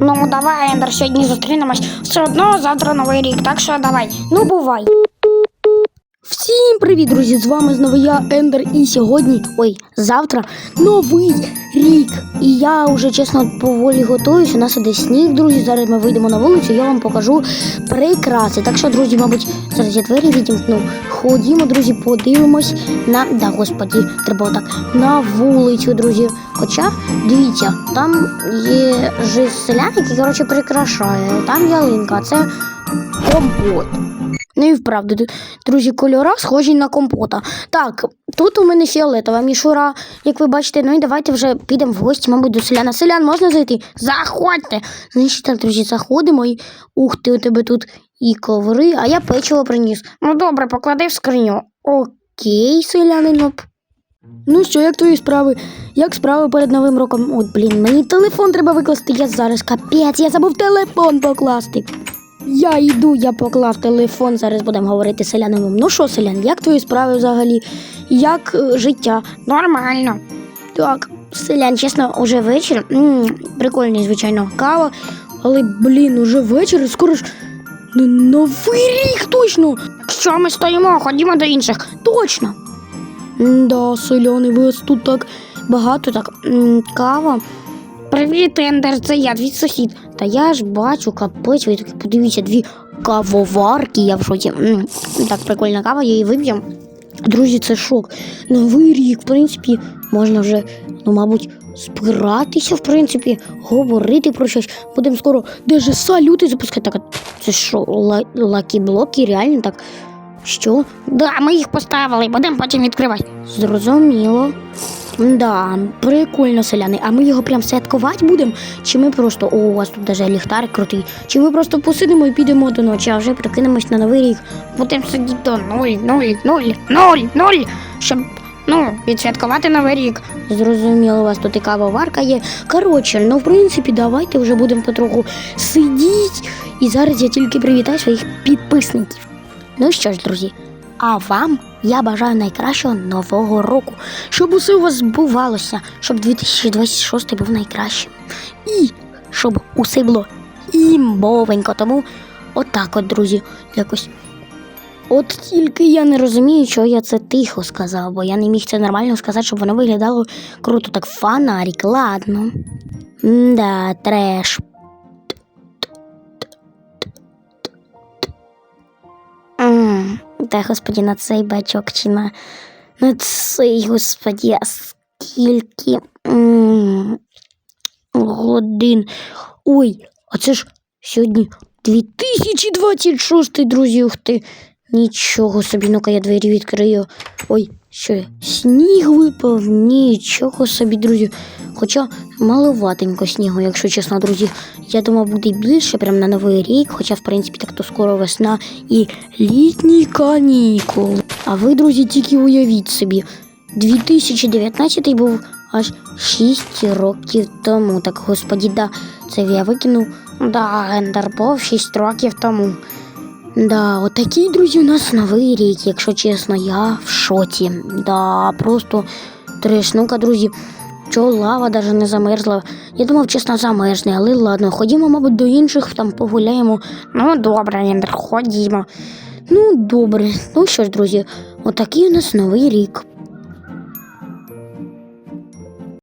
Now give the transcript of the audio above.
Ну, давай, Ендер, сьогодні зустрінемось. Все одно завтра новий рік, так що давай. Ну, бувай. Привіт, друзі! З вами знову я, Ендер, і сьогодні, ой, завтра новий рік. І я вже чесно поволі готуюсь. У нас іде сніг, друзі. Зараз ми вийдемо на вулицю, я вам покажу прикраси. Так що, друзі, мабуть, зараз я двері відімкну. Ходімо, друзі, подивимось на. Да, господі, треба отак. На вулицю, друзі. Хоча, дивіться, там є же селян, який, коротше, прикрашає. Там ялинка, а це компот. Ну і вправду, друзі, кольора схожі на компота. Так, тут у мене фіолетова мішура, як ви бачите. Ну і давайте вже підемо в гості, мабуть, до селяна. Селян, можна зайти? Заходьте. Значить так, друзі, заходимо і ух ти, у тебе тут і коври, а я печиво приніс. Ну добре, поклади в скриню. Окей, селянин. Ну що, як твої справи? Як справи перед новим роком? От, блін, мені телефон треба викласти. Я зараз капець, я забув телефон покласти. Я йду, я поклав телефон. Зараз будемо говорити з селянином. Ну що, селян, як твої справи взагалі? Як е, життя? Нормально. Так, селян, чесно, уже вечір. м прикольний, звичайно, кава. Але, блін, уже вечір, і скоро ж н- новий рік точно! Що ми стоїмо? Ходімо до інших. Точно. Да, селяни, ви ось тут так багато, так м, кава. Привіт, Ендер, це я, твій сусід. Та я ж бачу, капець, ви такі подивіться, дві кавоварки, я в шоці. Так, прикольна кава, я її вип'ю. Друзі, це шок. Новий рік, в принципі, можна вже, ну, мабуть, збиратися, в принципі, говорити про щось. Будемо скоро даже салюти запускати. Так, це що, лакі-блоки, реально так? Що? Да, ми їх поставили, будемо потім відкривати. Зрозуміло. Да, прикольно, селяни. А ми його прям святкувати будемо? Чи ми просто. О, у вас тут даже ліхтар крутий. Чи ми просто посидимо і підемо до ночі, а вже прикинемось на новий рік. Будемо сидіти до нуль, нуль, нуль, нуль, нуль, щоб ну, відсвяткувати новий рік. Зрозуміло, у вас тут і кавоварка є. Коротше, ну в принципі, давайте вже будемо потроху сидіти. І зараз я тільки привітаю своїх підписників. Ну що ж, друзі, а вам я бажаю найкращого нового року, щоб усе у вас збувалося, щоб 2026 був найкращим. І щоб усе було імбовенько. Тому отак от, друзі, якось. От тільки я не розумію, чого я це тихо сказав, бо я не міг це нормально сказати, щоб воно виглядало круто, так фонарик, ладно. Да, треш. Та господі, на цей бачок чи на, на цей, господі, а скільки м, годин. Ой, а це ж сьогодні 2026, друзі, ух ти. Нічого собі, ну-ка я двері відкрию. Ой, що? Сніг випав, нічого собі, друзі. Хоча маловатенько снігу, якщо чесно, друзі. Я думав, буде більше прямо на новий рік, хоча, в принципі, так то скоро весна і літні канікули. А ви, друзі, тільки уявіть собі, 2019 був аж 6 років тому. Так, господі, да, це я викинув. Да, Ендер був 6 років тому. Да, отакий, друзі, у нас новий рік, якщо чесно, я в шоці. Да, просто трешнука, Ну-ка, друзі, чого лава даже не замерзла. Я думав, чесно, замерзне, але ладно, ходімо, мабуть, до інших там погуляємо. Ну, добре, Ендер, ходімо. Ну, добре. Ну що ж, друзі, отакий у нас новий рік.